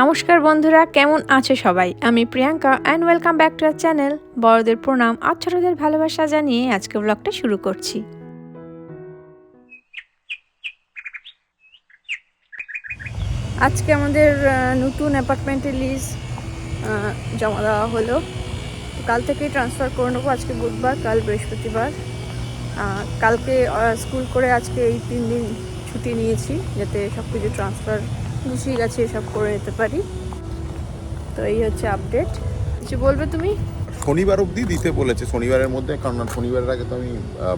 নমস্কার বন্ধুরা, কেমন আছে সবাই? আমি Priyanka and welcome back to our channel বড়দের প্রণাম আর ছোটদের ভালোবাসা জানিয়ে আজকে ব্লগটা শুরু করছি। আজকে আমাদের নতুন অ্যাপার্টমেন্টের লিজ জমা দেওয়া হলো। কাল থেকেই ট্রান্সফার করে নেব, আজকে বুধবার, কাল বৃহস্পতিবার। কালকে স্কুল করে আজকে এই তিন দিন ছুটি নিয়েছি, যাতে সব কিছু ট্রান্সফার গুছিয়ে গেছে সব করে নিতে পারি। তো এই হচ্ছে আপডেট কিছু বলবে তুমি? শনিবার অবধি দিতে বলেছে শনিবারের মধ্যে কারণ শনিবারের আগে তো আমি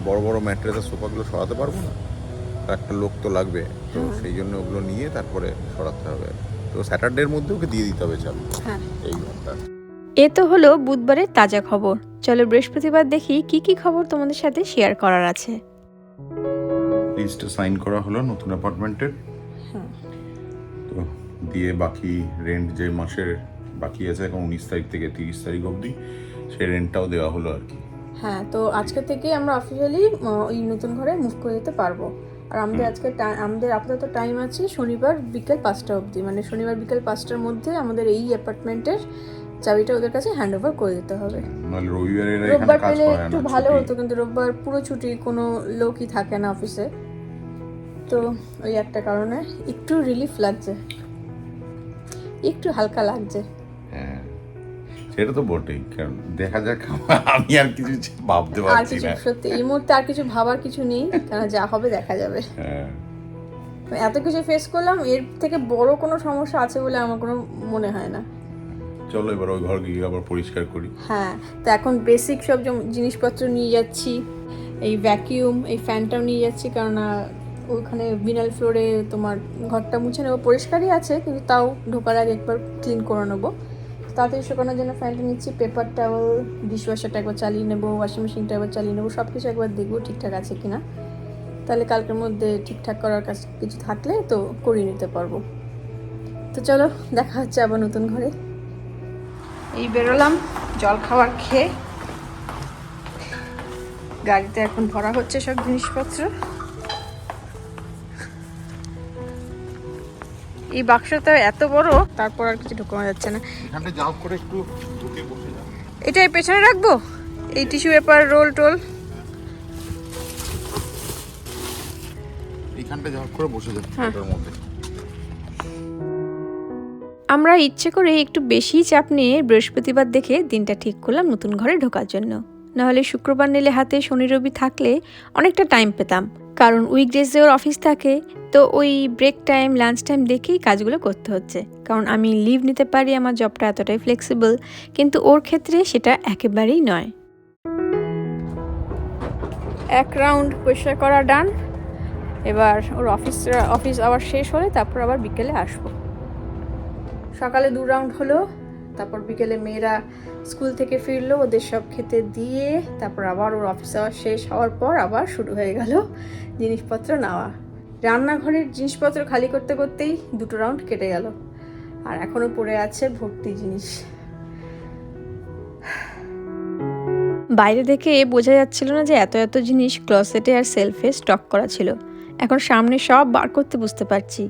বড় বড় ম্যাট্রেসের সোফাগুলো সরাতে পারব না। একটা লোক তো লাগবে তো সেই জন্য ওগুলো নিয়ে তারপরে সরাতে হবে। তো স্যাটারডের মধ্যে ওকে দিয়ে দিতে হবে চাল হ্যাঁ। এই ঘণ্টা এ তো হলো বুধবারের তাজা খবর। চলো বৃহস্পতিবার দেখি কি কি খবর তোমাদের সাথে শেয়ার করার আছে। লিস্টে সাইন করা হলো নতুন অ্যাপার্টমেন্টের দিয়ে বাকি রেন্ট যে মাসের বাকি আছে এখন উনিশ তারিখ থেকে তিরিশ তারিখ অবধি সেই রেন্টটাও দেওয়া হলো আর কি। হ্যাঁ তো আজকে থেকে আমরা অফিসিয়ালি ওই নতুন ঘরে মুভ করে যেতে পারব। আর আমাদের আজকে আমাদের আপাতত টাইম আছে শনিবার বিকেল পাঁচটা অবধি। মানে শনিবার বিকেল পাঁচটার মধ্যে আমাদের এই অ্যাপার্টমেন্টের চাবিটা ওদের কাছে হ্যান্ড ওভার করে দিতে হবে। রোববার পেলে একটু ভালো হতো কিন্তু রোববার পুরো ছুটি কোনো লোকই থাকে না অফিসে তো ওই একটা কারণে একটু রিলিফ লাগছে। একটু হালকা লাগছে। হ্যাঁ সেটা তো বটেই কারণ দেখা যাক আমি আর কিছু ভাবতে পারছি না। সত্যি এই মুহূর্তে আর কিছু ভাবার কিছু নেই কারণ যা হবে দেখা যাবে। হ্যাঁ। এত কিছু ফেস করলাম এর থেকে বড় কোনো সমস্যা আছে বলে আমার কোনো মনে হয় না। চলো এবার ওই ঘর গিয়ে আবার পরিষ্কার করি। হ্যাঁ তো এখন বেসিক সব জিনিসপত্র নিয়ে যাচ্ছি এই ভ্যাকিউম এই ফ্যানটাও নিয়ে যাচ্ছি কারণ ওখানে বিনাল ফ্লোরে তোমার ঘরটা মুছে নেব। পরিষ্কারই আছে, কিন্তু তাও ঢোকার আগে একবার ক্লিন করে নেব। তাড়াতাড়ি শুকানোর জন্য ফ্যানটা নিচ্ছি পেপার টাওয়েল ডিশওয়াশারটা একবার চালিয়ে নেব ওয়াশিং মেশিনটা একবার চালিয়ে নেব সব কিছু একবার দেখব ঠিকঠাক আছে কি না তাহলে কালকের মধ্যে ঠিকঠাক করার কাজ কিছু থাকলে তো করিয়ে নিতে পারব। তো চলো, দেখা হচ্ছে আবার নতুন ঘরে। এই বেরোলাম, জল খাবার খেয়ে। গাড়িতে এখন ভরা হচ্ছে সব জিনিসপত্র। এই বাক্সটা এত বড় তারপর আর কিছু ঢোকানো যাচ্ছে না। এখানটা যাও করে একটু ঢুকে বসে যাও এটা পেছনে রাখব? এই টিস্যু পেপার রোল টোল? করে বসে যাও হ্যাঁ। এটার মধ্যে। আমরা ইচ্ছে করে একটু বেশি চাপ নিয়ে বৃহস্পতিবার দেখে দিনটা ঠিক করলাম নতুন ঘরে ঢোকার জন্য। নাহলে শুক্রবার নিলে হাতে শনি রবি থাকলে অনেকটা টাইম পেতাম। কারণ উইকডেজে ওর অফিস থাকে, তো ওই ব্রেক টাইম লাঞ্চ টাইম দেখেই কাজগুলো করতে হচ্ছে। কারণ আমি লিভ নিতে পারি, আমার জবটা এতটাই ফ্লেক্সিবল কিন্তু ওর ক্ষেত্রে সেটা একেবারেই নয়। এক রাউন্ড পরিষ্কার করা ডান এবার ওর অফিস অফিস আবার শেষ হলে তারপর আবার বিকেলে আসব। সকালে দু রাউন্ড হলো। তারপর বিকেলে মেয়েরা স্কুল থেকে ফিরলো, ওদের সব খেতে দিয়ে তারপর আবার ওর অফিস আওয়ার শেষ হওয়ার পর আবার শুরু হয়ে গেল জিনিসপত্র নেওয়া। রান্নাঘরের জিনিসপত্র খালি করতে করতেই দুটো রাউন্ড কেটে গেল আর এখনও পড়ে আছে ভর্তি জিনিস। বাইরে দেখে বোঝা যাচ্ছিল না যে এত এত জিনিস ক্লসেটে আর সেলফে স্টক করা ছিল। এখন সামনে সব বার করতে বুঝতে পারছি।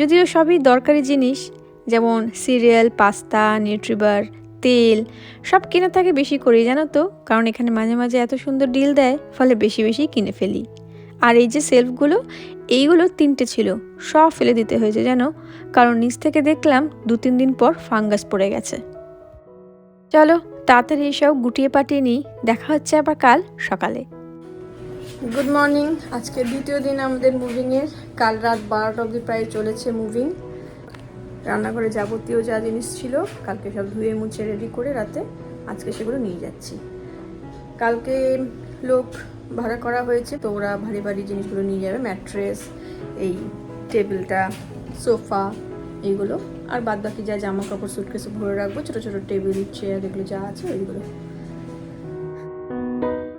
যদিও সবই দরকারি জিনিস যেমন সিরিয়াল, পাস্তা নিউট্রিবার তেল, সব কেনা থাকে বেশি করেই, জানো তো? কারণ এখানে মাঝে মাঝে এত সুন্দর ডিল দেয়, ফলে বেশি বেশি কিনে ফেলি। আর এই যে সেলফগুলো, এইগুলো তিনটে ছিল, সব ফেলে দিতে হয়েছে, জানো? কারণ নিচ থেকে দেখলাম দু তিন দিন পর ফাঙ্গাস পড়ে গেছে। চলো, তাড়াতাড়ি এসব গুটিয়ে পাঠিয়ে নিই, দেখা হচ্ছে আবার কাল সকালে। গুড মর্নিং আজকে দ্বিতীয় দিন আমাদের মুভিংয়ের কাল রাত বারোটা অবধি প্রায় চলেছে মুভিং রান্নাঘরে যাবতীয় যা জিনিস ছিল, কালকে সব ধুয়ে মুছে রেডি করে রাতে আজকে সেগুলো নিয়ে যাচ্ছি। কালকে লোক ভাড়া করা হয়েছে, তো ওরা ভারী ভারী জিনিসগুলো নিয়ে যাবে, ম্যাট্রেস, এই টেবিলটা, সোফা, এইগুলো। আর বাদ বাকি যা জামা কাপড় সুটকেসে ভরে রাখব, ছোটো ছোটো টেবিল চেয়ার এগুলো যা আছে, ওইগুলো।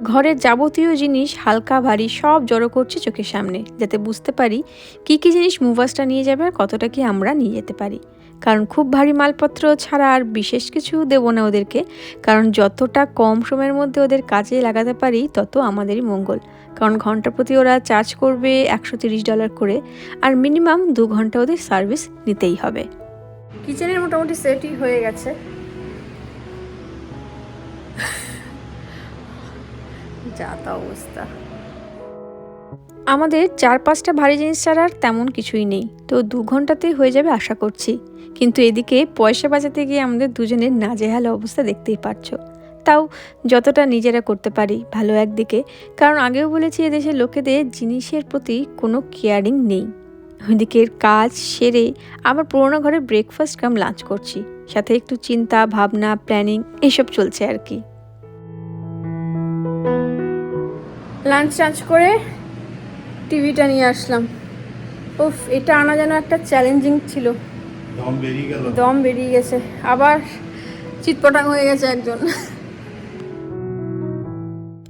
ঘরের যাবতীয় জিনিস, হালকা ভারী সব জড়ো করছে চোখের সামনে, যাতে বুঝতে পারি কি কি জিনিস মুভাসটা নিয়ে যাবে আর কতটা কি আমরা নিয়ে যেতে পারি। কারণ খুব ভারী মালপত্র ছাড়া আর বিশেষ কিছু দেবো না ওদেরকে, কারণ যতটা কম সময়ের মধ্যে ওদের কাজে লাগাতে পারি, তত আমাদেরই মঙ্গল। কারণ ঘণ্টা প্রতি ওরা চার্জ করবে একশো ডলার করে, আর মিনিমাম দু ঘণ্টা ওদের সার্ভিস নিতেই হবে। কিচেনের মোটামুটি সেটই হয়ে গেছে। যা তা অবস্থা। আমাদের চার পাঁচটা ভারী জিনিস ছাড়া আর তেমন কিছুই নেই। তো দু ঘন্টাতেই হয়ে যাবে আশা করছি। কিন্তু এদিকে পয়সা বাঁচাতে গিয়ে আমাদের দুজনের নাজেহাল অবস্থা দেখতেই পারছ। তাও যতটা নিজেরা করতে পারি ভালো একদিকে। কারণ আগেও বলেছি এদেশের লোকেদের জিনিসের প্রতি কোনো কেয়ারিং নেই। ওইদিকের কাজ সেরে আবার পুরোনো ঘরে ব্রেকফাস্ট কাম লাঞ্চ করছি। সাথে একটু চিন্তা, ভাবনা প্ল্যানিং এসব চলছে আর কি। লাঞ্চ টাঞ্চ করে টিভিটা নিয়ে আসলাম। উফ এটা আনা যেন একটা চ্যালেঞ্জিং ছিল। দম বেরিয়ে গেল। দম বেরিয়ে গেছে। আবার চিৎপটাং হয়ে গেছে একজন।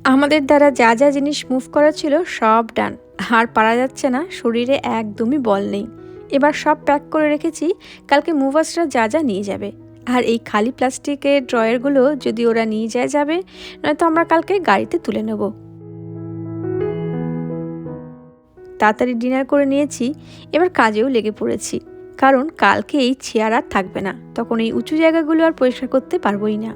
আমাদের দ্বারা যা যা জিনিস মুভ করা ছিল সব ডান আর পারা যাচ্ছে না শরীরে একদমই বল নেই। এবার সব প্যাক করে রেখেছি কালকে মুভার্সরা যা যা নিয়ে যাবে। আর এই খালি প্লাস্টিকের ড্রয়ারগুলো যদি ওরা নিয়ে যায় যাবে নয়তো আমরা কালকে গাড়িতে তুলে নেব। তাড়াতাড়ি ডিনার করে নিয়েছি, এবার কাজেও লেগে পড়েছি। কারণ কালকে এই চেয়ার আর থাকবে না, তখন এই উঁচু জায়গাগুলো আর পরিষ্কার করতে পারবোই না।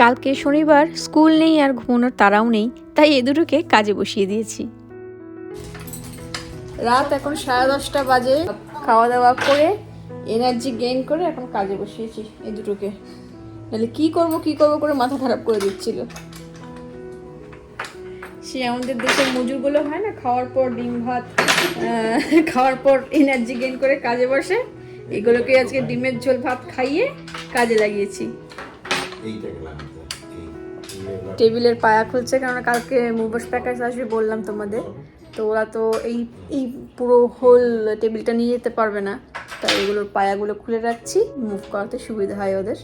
কালকে শনিবার স্কুল নেই আর ঘুমানোর তারাও নেই, তাই এ দুটোকে কাজে বসিয়ে দিয়েছি। রাত এখন সাড়ে দশটা বাজে। খাওয়া দাওয়া করে এনার্জি গেইন করে এখন কাজে বসিয়েছি এই দুটোকে। নাহলে কি করব কি করব করে মাথা খারাপ করে দিচ্ছিল। সে আমাদের দেশের মজুরগুলো হয় না খাওয়ার পর ডিম ভাত খাওয়ার পর এনার্জি গেইন করে কাজে বসে। এগুলোকে আজকে ডিমের ঝোল ভাত খাইয়ে কাজে লাগিয়েছি। টেবিলের পায়া খুলছে কারণ কালকে মুভার্স প্যাকার্স আসবে বললাম তোমাদের। তো ওরা তো এই এই পুরো হোল টেবিলটা নিয়ে যেতে পারবে না। তাই এগুলোর পায়াগুলো খুলে রাখছি মুভ করাতে সুবিধা হয় ওদের।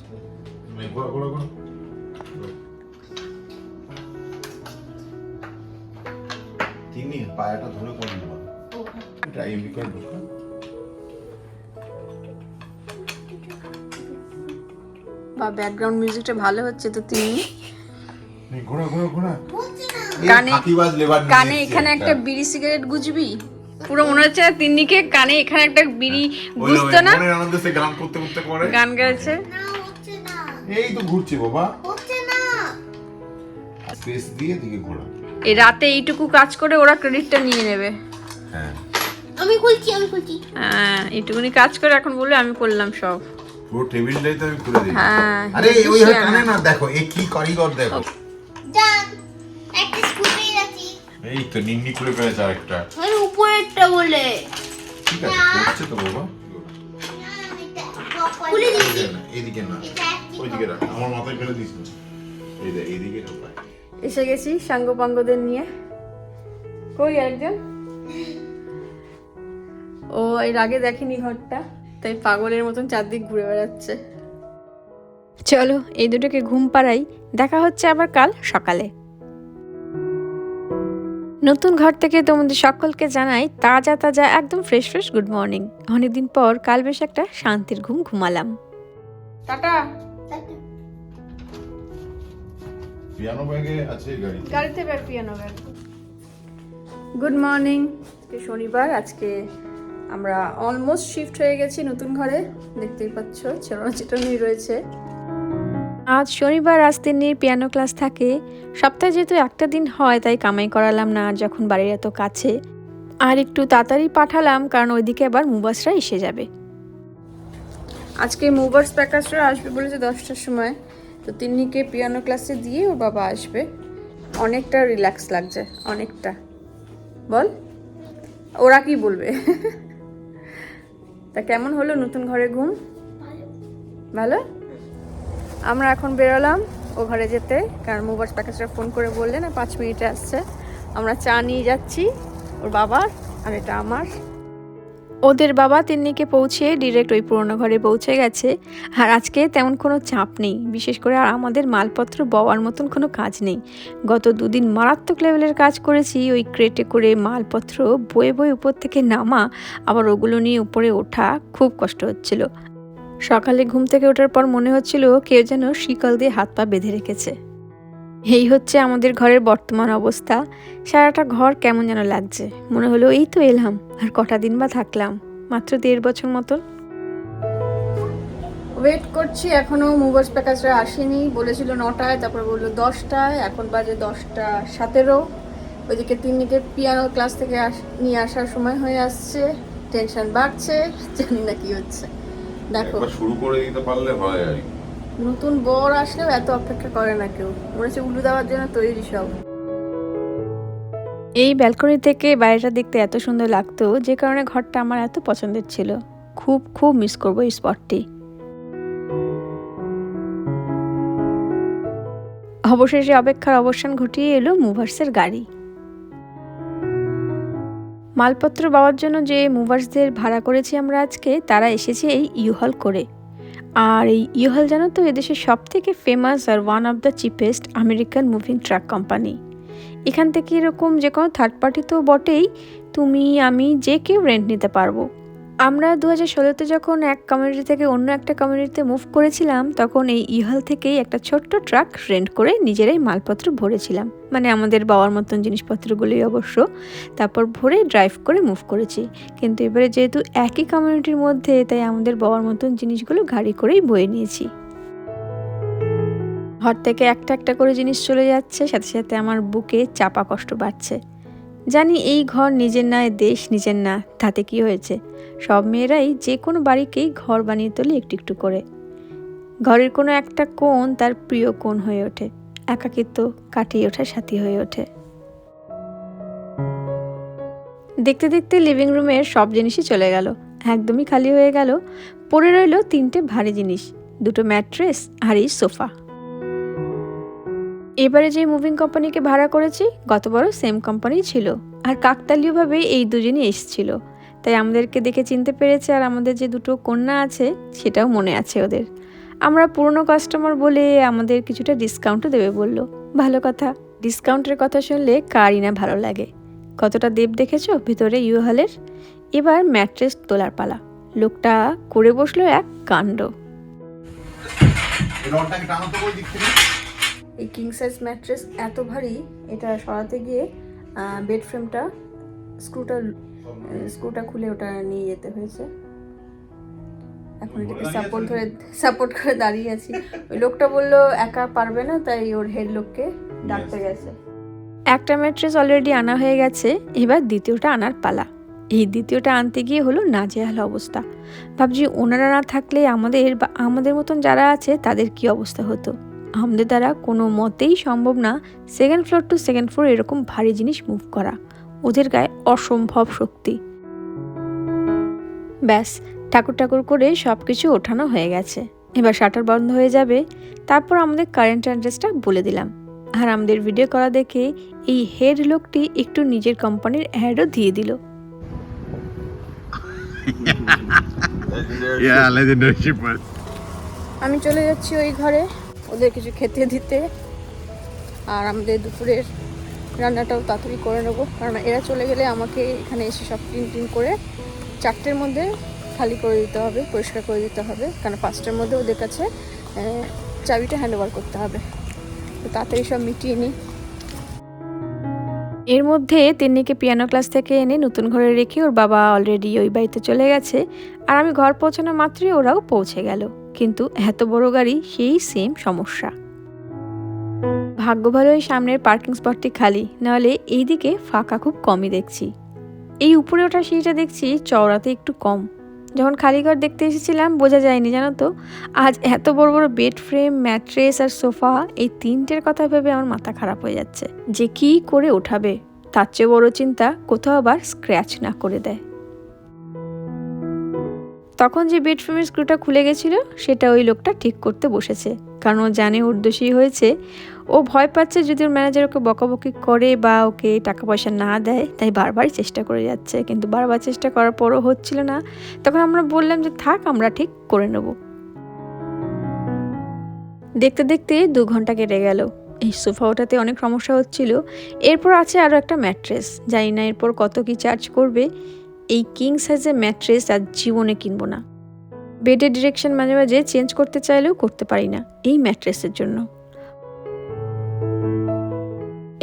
তিনি পায়াটা ধরে করে নেবা এটা এমনি করে ঢোকা বা ব্যাকগ্রাউন্ড মিউজিকটা ভালো হচ্ছে তো তিনি ঘোরা ঘোরা ঘোরা। কানে নিয়ে কানে এখানে একটা বিড়ি সিগারেট গুজবি? পুরো মনে হচ্ছে তিন্নিকে কানে এখানে একটা বিড়ি গুজতো না? আনন্দে সে গান করতে করতে করে। গান গাইছে। না হচ্ছে না। এই তো ঘুরছে বাবা। হচ্ছে না। স্পেস দিয়ে দিকে ঘোরা। এই রাতে এইটুকু কাজ করে ওরা ক্রেডিটটা নিয়ে নেবে। হ্যাঁ। আমি খুলছি আমি খুলছি। হ্যাঁ এইটুকুনি কাজ করে এখন বলে আমি করলাম সব। পুরো টেবিলটাই তো আমি খুলে দিই। হ্যাঁ আরে ওই শিয়ানা। কানে না দেখো এ কি কারিগর দেখো। যান একটা পেয়ে যাচ্ছি। এই তো নিন্নি খুলে ফেলেছে আরেকটা। আমি উপরেরটা বলে। ঠিক আছে করছে তো বাবা। খুলে দিচ্ছি এদিকে না, এদিকে না। এটা একটি ওইদিকে রাখ আমার মাথায় ফেলে দিস এই দেখ এইদিকে ঢোকা এসে গেছি সাঙ্গ পাঙ্গদের নিয়ে। কই একজন? ও এর আগে দেখেনি ঘরটা তাই পাগলের মতন চারদিক ঘুরে বেড়াচ্ছে। চলো এই দুটোকে ঘুম পাড়াই দেখা হচ্ছে আবার কাল সকালে। নতুন ঘর থেকে তোমাদের সকলকে জানাই তাজা তাজা একদম ফ্রেশ ফ্রেশ গুড মর্নিং অনেকদিন পর কাল বেশ একটা শান্তির ঘুম ঘুমালাম। টাটা। পিয়ানো ব্যাগে আছে গাড়ি গাড়িতে? Bag piano bag good morning আজকে শনিবার, আজকে আমরা অলমোস্ট শিফট হয়ে গেছি নতুন ঘরে। দেখতেই পাচ্ছ ছেড়ানো চেটানোই রয়েছে। আজ শনিবার আজ তিন্নির পিয়ানো ক্লাস থাকে। সপ্তাহে যেহেতু একটা দিন হয়, তাই কামাই করালাম না যখন বাড়ির এত কাছে। আর একটু তাড়াতাড়ি পাঠালাম, কারণ ওইদিকে আবার মুবাসরা এসে যাবে। আজকে মুভার্স প্যাকাসরা আসবে বলেছে দশটার সময়। তো তিন্নিকে পিয়ানো ক্লাসে দিয়ে ওর বাবা আসবে। অনেকটা রিল্যাক্স লাগছে, অনেকটা। বল, ওরা কি বলবে? তা কেমন হলো নতুন ঘরে ঘুম? ভালো। আমরা এখন বেরোলাম ও ঘরে যেতে, কারণ মুভার্স প্যাকেজটা ফোন করে বললে না, পাঁচ মিনিটে আসছে। আমরা চা নিয়ে যাচ্ছি, ওর বাবার আর এটা আমার। ওদের বাবা তিন্নিকে পৌঁছে ডিরেক্ট ওই পুরোনো ঘরে পৌঁছে গেছে। আর আজকে তেমন কোনো চাপ নেই। বিশেষ করে আর আমাদের মালপত্র বওয়ার মতন কোনো কাজ নেই। গত দুদিন মারাত্মক লেভেলের কাজ করেছি। ওই ক্রেটে করে মালপত্র বয়ে বয়ে উপর থেকে নামা, আবার ওগুলো নিয়ে উপরে ওঠা খুব কষ্ট হচ্ছিল। সকালে ঘুম থেকে ওঠার পর মনে হচ্ছিল কেউ যেন শিকল দিয়ে হাত পা বেঁধে রেখেছে। এই হচ্ছে আমাদের ঘরের বর্তমান অবস্থা। সারাটা ঘর কেমন যেন লাগছে। মনে হলো এই তো এলাম আর কটা দিন বা থাকলাম মাত্র দেড় বছর মতন। ওয়েট করছি এখনও মুভার্স প্যাকেজরা আসেনি। বলেছিল নটায় তারপর বলল দশটায় এখন বাজে দশটা সতেরো। ওইদিকে তিনদিকে পিয়ানো ক্লাস থেকে আস- নিয়ে আসার সময় হয়ে আসছে। টেনশন বাড়ছে জানি না কি হচ্ছে। দেখো। শুরু করে দিতে পারলে হয় আর কি। নতুন বর আসলেও এত অপেক্ষা করে না কেউ। মনে হচ্ছে উলু দেওয়ার জন্য তৈরি সব। এই ব্যালকনি থেকে বাইরেটা দেখতে এত সুন্দর লাগতো, যে কারণে ঘরটা আমার এত পছন্দের ছিল। খুব খুব মিস করব এই স্পটটি অবশেষে অপেক্ষার অবসান ঘটিয়ে এলো মুভার্সের গাড়ি। মালপত্র পাওয়ার জন্য যে মুভার্সদের ভাড়া করেছি আমরা আজকে, তারা এসেছে এই ইউহল করে। আর এই ইহল জানো তো এদেশের সব থেকে famous R one of the cheapest American moving truck company এখান থেকে এরকম যে কোনো থার্ড পার্টি তো বটেই, তুমি, আমি, যে কেউ রেন্ট নিতে পারব। আমরা দু হাজার ষোলোতে যখন এক কমিউনিটি থেকে অন্য একটা কমিউনিটিতে মুভ করেছিলাম, তখন এই ইহল থেকেই একটা ছোট্ট ট্রাক রেন্ট করে নিজেরাই মালপত্র ভরেছিলাম। মানে আমাদের বাবার মতন জিনিসপত্রগুলোই অবশ্য। তারপর ভরে ড্রাইভ করে মুভ করেছি। কিন্তু এবারে যেহেতু একই কমিউনিটির মধ্যে, তাই আমাদের বাবার মতন জিনিসগুলো গাড়ি করেই বয়ে নিয়েছি। ঘর থেকে একটা একটা করে জিনিস চলে যাচ্ছে, সাথে সাথে আমার বুকে চাপা কষ্ট বাড়ছে। জানি এই ঘর নিজের না দেশ নিজের না তাতে কি হয়েছে? সব মেয়েরাই যে কোনো বাড়িকেই ঘর বানিয়ে তোলে একটু একটু করে। ঘরের কোনো একটা কোণ তার প্রিয় কোণ হয়ে ওঠে। একাকিত্ব কাটিয়ে ওঠার সাথী হয়ে ওঠে। দেখতে দেখতে লিভিং রুমের সব জিনিসই চলে গেল। একদমই খালি হয়ে গেল। পড়ে রইল তিনটে ভারী জিনিস। দুটো ম্যাট্রেস আর এই সোফা এবারে যে মুভিং কোম্পানিকে ভাড়া করেছি গতবারও সেম কোম্পানি ছিল। আর কাকতালীয়ভাবে এই দুজনই এসছিল। তাই আমাদেরকে দেখে চিনতে পেরেছে আর আমাদের যে দুটো কন্যা আছে, সেটাও মনে আছে ওদের। আমরা পুরনো কাস্টমার বলে আমাদের কিছুটা ডিসকাউন্টও দেবে বলল। ভালো কথা ডিসকাউন্টের কথা শুনলে কারই না ভালো লাগে। কতটা দেব দেখেছ ভিতরে ইউহলের এবার ম্যাট্রেস তোলার পালা। লোকটা করে বসল এক কাণ্ড। এই কিং সাইজ ম্যাট্রেস এত ভারী এটা সরাতে গিয়ে বেড ফ্রেমটা স্ক্রুটা স্ক্রুটা খুলে ওটা নিয়ে যেতে হয়েছে। এখন এটাকে সাপোর্ট ধরে সাপোর্ট করে দাঁড়িয়ে আছি। ওই লোকটা বলল একা পারবে না তাই ওর হেড লোককে ডাকতে গেছে। একটা ম্যাট্রেস অলরেডি আনা হয়ে গেছে এবার দ্বিতীয়টা আনার পালা। এই দ্বিতীয়টা আনতে গিয়ে হলো নাজেহাল অবস্থা। ভাবছি ওনারা না থাকলে আমাদের বা আমাদের মতন যারা আছে তাদের কি অবস্থা হতো? আমাদের দ্বারা কোনো মতেই সম্ভব না second floor to second floor এরকম ভারী জিনিস মুভ করা। ওদের গায়ে অসম্ভব শক্তি। ব্যাস ঠাকুর ঠাকুর করে সব কিছু ওঠানো হয়ে গেছে। এবার শাটার বন্ধ হয়ে যাবে। তারপর আমাদের কারেন্ট অ্যাড্রেসটা বলে দিলাম। আর আমাদের ভিডিও করা দেখে এই হেড লোকটি একটু নিজের কোম্পানির অ্যাডও দিয়ে দিল। আমি চলে যাচ্ছি ওই ঘরে। ওদের কিছু খেতে দিতে। আর আমাদের দুপুরের রান্নাটাও তাড়াতাড়ি করে নেব। কারণ এরা চলে গেলে আমাকে এখানে এসে সব ক্লিন টিন করে চারটের মধ্যে খালি করে দিতে হবে, পরিষ্কার করে দিতে হবে। কারণ পাঁচটার মধ্যে ওদের কাছে চাবিটা হ্যান্ড ওভার করতে হবে। তো তাড়াতাড়ি সব মিটিয়ে নিই এর মধ্যে তিন্নিকে পিয়ানো ক্লাস থেকে এনে নতুন ঘরে রেখে ওর বাবা অলরেডি ওই বাড়িতে চলে গেছে। আর আমি ঘর পৌঁছানো মাত্রই ওরাও পৌঁছে গেল। কিন্তু এত বড় গাড়ি সেই সেম সমস্যা। ভাগ্য ভালো এই সামনের পার্কিং স্পটটি খালি, নাহলে এইদিকে ফাঁকা খুব কমই দেখছি। এই উপরে ওঠা সিঁড়িটা দেখছি চওড়াতে একটু কম। যখন খালি ঘর দেখতে এসেছিলাম, বোঝা যায়নি, জানো তো? আজ এত বড় বড় বেড ফ্রেম ম্যাট্রেস আর সোফা এই তিনটের কথা ভেবে আমার মাথা খারাপ হয়ে যাচ্ছে। যে কি করে ওঠাবে? তার চেয়ে বড় চিন্তা কোথাও আবার স্ক্র্যাচ না করে দেয়। তখন যে বেডরুমের স্ক্রুটা খুলে গেছিল, সেটা ওই লোকটা ঠিক করতে বসেছে। কারণ ও জানে ওর দোষী হয়েছে। ও ভয় পাচ্ছে যদি ওর ম্যানেজার ওকে বকাবকি করে বা ওকে টাকা পয়সা না দেয়, তাই বারবার চেষ্টা করে যাচ্ছে। কিন্তু বারবার চেষ্টা করার পরও হচ্ছিল না। তখন আমরা বললাম যে, থাক, আমরা ঠিক করে নেব। দেখতে দেখতে দু ঘণ্টা কেটে গেল। এই সোফা ওঠাতে অনেক সমস্যা হচ্ছিল। এরপর আছে আরও একটা ম্যাট্রেস জানি না এরপর কত কি চার্জ করবে। এই কিং সাইজের ম্যাট্রেস আর জীবনে কিনবো না। বেডের ডিরেকশন মাঝে মাঝে চেঞ্জ করতে চাইলেও করতে পারি না এই ম্যাট্রেসের জন্য।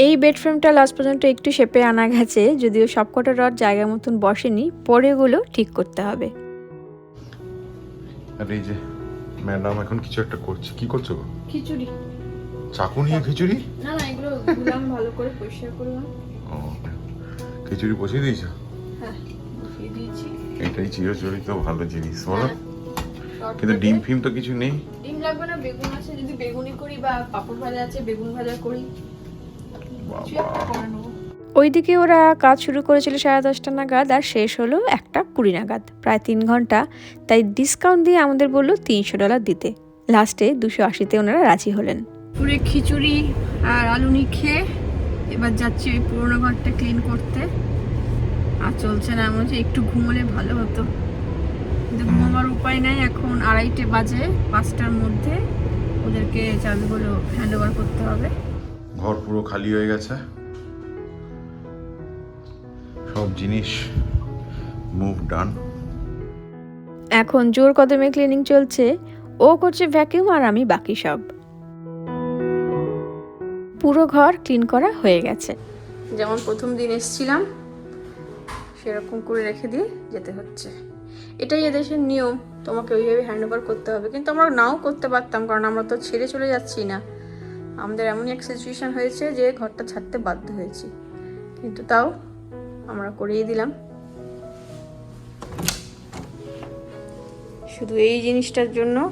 এই বেড ফ্রেমটা লাস্ট পর্যন্ত একটু শেপে আনা গেছে যদিও সবকটা রড জায়গা মতন বসেনি পরে এগুলো ঠিক করতে হবে। আর এই যে ম্যাডাম এখন কিছু একটা করছে কি করছ খিচুড়ি। চাকু নিয়ে খিচুড়ি? না না এগুলো ভালো করে পরিষ্কার করলাম। ও খিচুড়ি বসিয়ে দিয়েছ? হ্যাঁ। এটাই চিরচরিত ভালো জিনিস বলো? কিন্তু ডিম ফিম তো কিছু নেই? ডিম লাগবে না বেগুন আছে যদি বেগুনি করি বা পাপড় ভাজা আছে বেগুন ভাজা করি। ওইদিকে ওরা কাজ শুরু করেছিল সাড়ে দশটা নাগাদ আর শেষ হলো একটা কুড়ি নাগাদ প্রায় তিন ঘণ্টা। তাই ডিসকাউন্ট দিয়ে আমাদের বলল তিনশো ডলার দিতে। লাস্টে দুশো আশিতে ওনারা রাজি হলেন। পুরে খিচুড়ি আর আলুনি খেয়ে এবার যাচ্ছি ওই পুরোনো ঘরটা ক্লিন করতে। আর চলছে না এমন হচ্ছে একটু ঘুমোলে ভালো হতো। কিন্তু ঘুমাবার উপায় নাই এখন আড়াইটে বাজে পাঁচটার মধ্যে ওদেরকে চাবিগুলো হ্যান্ড ওভার করতে হবে। ঘর পুরো খালি হয়ে গেছে। সব জিনিস মুভ ডান এখন জোর কদমে ক্লিনিং চলছে। ও করছে ভ্যাকিউম আর আমি বাকি সব। পুরো ঘর ক্লিন করা হয়ে গেছে। যেমন প্রথম দিন এসছিলাম সেরকম করে রেখে দিয়ে যেতে হচ্ছে। এটাই এদেশের নিয়ম, তোমাকে ওইভাবে হ্যান্ড ওভার করতে হবে। কিন্তু আমরা নাও করতে পারতাম, কারণ আমরা তো ছেড়ে চলে যাচ্ছি না। আমাদের এমনই এক সিচুয়েশান হয়েছে যে ঘরটা ছাড়তে বাধ্য হয়েছি। কিন্তু তাও আমরা করিয়ে দিলাম। শুধু এই জিনিসটার জন্য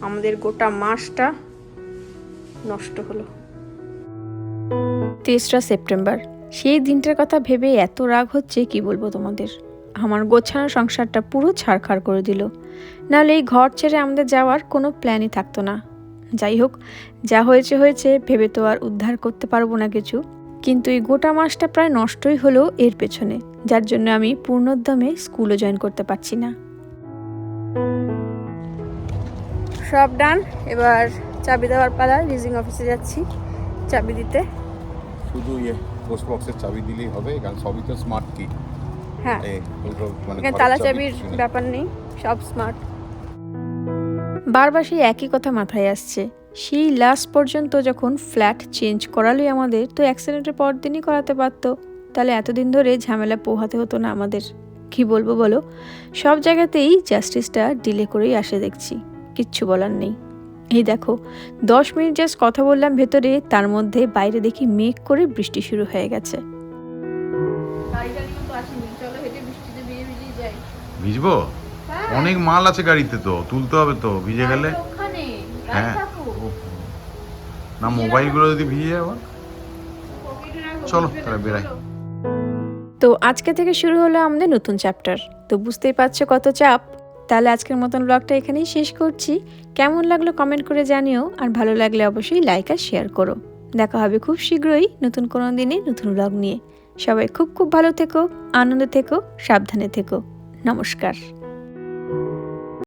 আমাদের গোটা মাসটা নষ্ট হলো। তেসরা সেপ্টেম্বর। সেই দিনটার কথা ভেবে এত রাগ হচ্ছে, কি বলব তোমাদের? আমার গোছানো সংসারটা পুরো ছাড়খাড় করে দিল। নাহলে এই ঘর ছেড়ে আমাদের যাওয়ার কোনো প্ল্যানই থাকতো না। যাই হোক, যা হয়েছে হয়েছে, ভেবে তো আর উদ্ধার করতে পারব না কিছু। কিন্তু এই গোটা মাসটা প্রায় নষ্টই হলো এর পেছনে, যার জন্য আমি পূর্ণোদ্যমে স্কুলও জয়েন করতে পারছি না। সব ডান এবার চাবি দেওয়ার পালা লিজিং অফিসে যাচ্ছি, চাবি দিতে। শুধু ইয়ে পোস্ট বক্সের চাবি দিলেই হবে কারণ সবই তো স্মার্ট কি হ্যাঁ। মানে তালা চাবির ব্যাপার নেই সব স্মার্ট বারবার সেই একই কথা মাথায় আসছে। সেই লাস্ট পর্যন্ত যখন ফ্ল্যাট চেঞ্জ করালোই আমাদের তো অ্যাক্সিডেন্টের পর দিনই করাতে পারতো। তাহলে এতদিন ধরে ঝামেলা পোহাতে হতো না আমাদের। কি বলব বলো? সব জায়গাতেই জাস্টিসটা ডিলে করেই আসে দেখছি। কিচ্ছু বলার নেই। এই দেখো দশ মিনিট জাস্ট কথা বললাম ভেতরে তার মধ্যে বাইরে দেখি মেঘ করে বৃষ্টি শুরু হয়ে গেছে। ভিজবো? অনেক মাল আছে গাড়িতে তো তুলতে হবে তো ভিজে গেলে। ওখানে হ্যাঁ। না মোবাইলগুলো যদি ভিজে আবার? চলো তাহলে বেরাই তো আজকে থেকে শুরু হলো আমাদের নতুন চ্যাপ্টার তো বুঝতেই পারছ কত চাপ। তাহলে আজকের মতন ব্লগটা এখানেই শেষ করছি। কেমন লাগল কমেন্ট করে জানিও, আর ভালো লাগলে অবশ্যই লাইক আর শেয়ার করো। দেখা হবে খুব শীঘ্রই নতুন কোনো দিনে নতুন ব্লগ নিয়ে। সবাই খুব খুব ভালো থেকো, আনন্দ থেকো, সাবধানে থেকো। নমস্কার।